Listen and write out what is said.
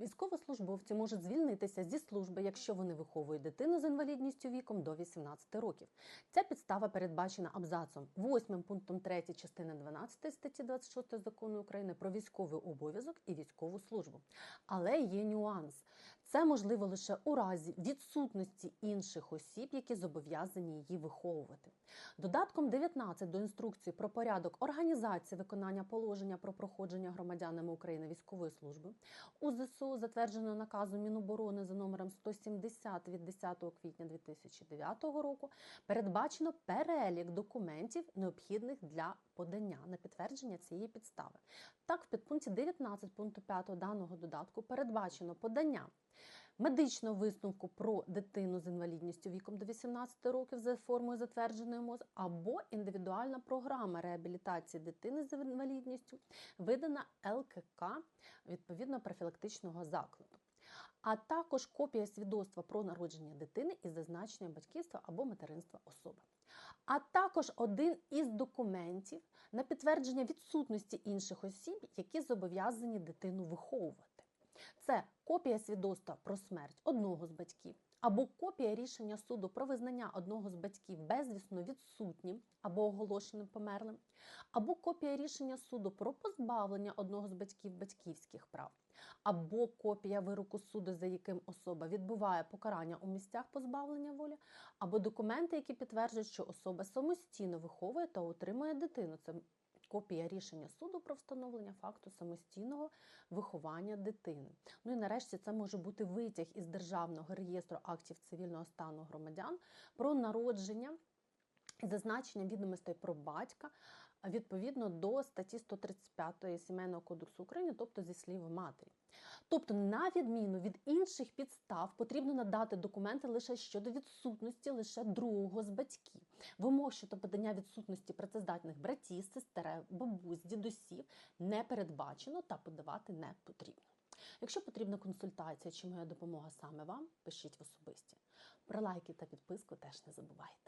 Військовослужбовці можуть звільнитися зі служби, якщо вони виховують дитину з інвалідністю віком до 18 років. Ця підстава передбачена абзацом 8 пунктом 3 частини 12 статті 26 закону України про військовий обов'язок і військову службу. Але є нюанс. Це можливо лише у разі відсутності інших осіб, які зобов'язані її виховувати. Додатком 19 до інструкції про порядок організації виконання положення про проходження громадянами України військової служби у ЗСУ, затвердженого наказом Міноборони за номером 170 від 10 квітня 2009 року, передбачено перелік документів, необхідних для подання на підтвердження цієї підстави. Так, в підпункті 19 пункту 5 даного додатку передбачено подання медичного висновку про дитину з інвалідністю віком до 18 років за формою затвердженої МОЗ або індивідуальна програма реабілітації дитини з інвалідністю, видана ЛКК відповідно профілактичного закладу. А також копія свідоцтва про народження дитини із зазначенням батьківства або материнства особи. А також один із документів на підтвердження відсутності інших осіб, які зобов'язані дитину виховувати. Це копія свідоцтва про смерть одного з батьків, або копія рішення суду про визнання одного з батьків безвісно відсутнім або оголошеним померлим, або копія рішення суду про позбавлення одного з батьків батьківських прав, або копія вироку суду, за яким особа відбуває покарання у місцях позбавлення волі, або документи, які підтверджують, що особа самостійно виховує та утримує дитину. Це Копія рішення суду про встановлення факту самостійного виховання дитини. Ну і нарешті це може бути витяг із державного реєстру актів цивільного стану громадян про народження зазначення відомостей про батька відповідно до статті 135 Сімейного кодексу України, тобто зі слів матері. Тобто, на відміну від інших підстав, потрібно надати документи лише щодо відсутності лише другого з батьків. Вимог щодо подання відсутності працездатних братів, сестер, бабусь, дідусів не передбачено та подавати не потрібно. Якщо потрібна консультація чи моя допомога саме вам, пишіть в особисті. Про лайки та підписку теж не забувайте.